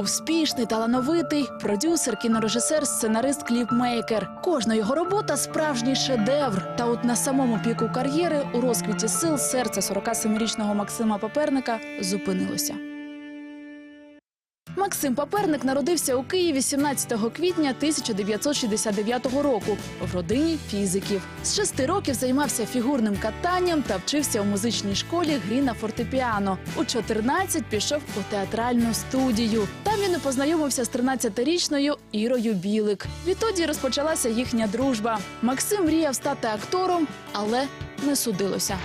Успішний, талановитий, продюсер, кінорежисер, сценарист, кліпмейкер. Кожна його робота справжній шедевр. Та от на самому піку кар'єри у розквіті сил серце 47-річного Максима Паперника зупинилося. Максим Паперник народився у Києві 17 квітня 1969 року в родині фізиків. З шести років займався фігурним катанням та вчився у музичній школі грі на фортепіано. У 14 пішов у театральну студію. Там він і познайомився з 13-річною Ірою Білик. Відтоді розпочалася їхня дружба. Максим мріяв стати актором, але не судилося.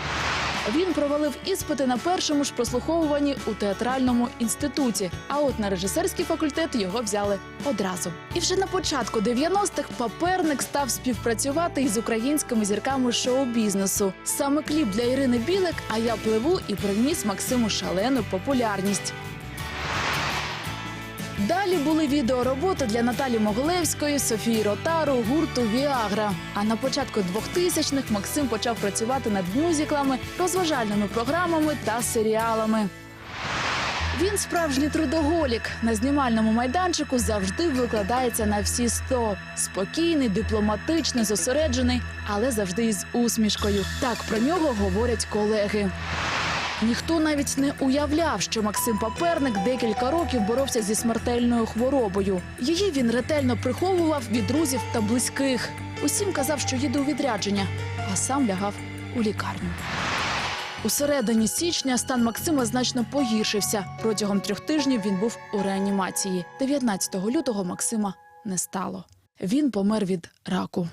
Він провалив іспити на першому ж прослуховуванні у театральному інституті. А от на режисерський факультет його взяли одразу. І вже на початку 90-х паперник став співпрацювати із українськими зірками шоу-бізнесу. Саме кліп для Ірини Білик, а я пливу і приніс Максиму шалену популярність. Далі були відеороботи для Наталі Могилевської, Софії Ротару, гурту Віагра. А на початку 2000-х Максим почав працювати над мюзиклами, розважальними програмами та серіалами. Він справжній трудоголік. На знімальному майданчику завжди викладається на всі сто. Спокійний, дипломатичний, зосереджений, але завжди із усмішкою. Так про нього говорять колеги. Ніхто навіть не уявляв, що Максим Паперник декілька років боровся зі смертельною хворобою. Її він ретельно приховував від друзів та близьких. Усім казав, що їде у відрядження, а сам лягав у лікарню. У середині січня стан Максима значно погіршився. Протягом трьох тижнів він був у реанімації. 19 лютого Максима не стало. Він помер від раку.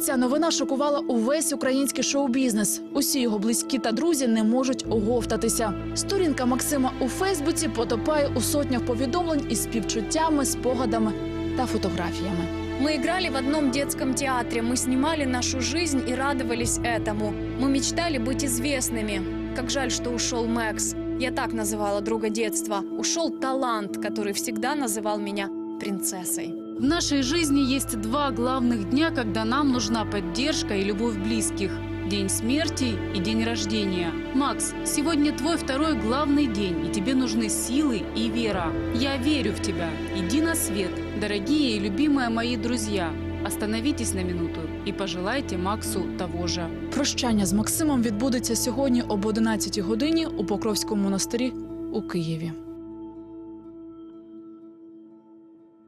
Ця новина шокувала увесь український шоу-бізнес. Усі його близькі та друзі не можуть оговтатися. Сторінка Максима у Фейсбуці потопає у сотнях повідомлень із співчуттями, спогадами та фотографіями. Мы играли в одном детском театре, мы снимали нашу жизнь и радовались этому. Мы мечтали быть известными. Как жаль, что ушел Мэкс. Я так называла друга детства. Ушел талант, который всегда называл меня принцессой. В нашей жизни есть два главных дня, когда нам нужна поддержка и любовь близких. День смерти и день рождения. Макс, сегодня твой второй главный день, и тебе нужны силы и вера. Я верю в тебя. Иди на свет. Дорогие и любимые мои друзья, остановитесь на минуту и пожелайте Максу того же. Прощання з Максимом відбудеться сьогодні об 11 годині у Покровському монастирі у Києві.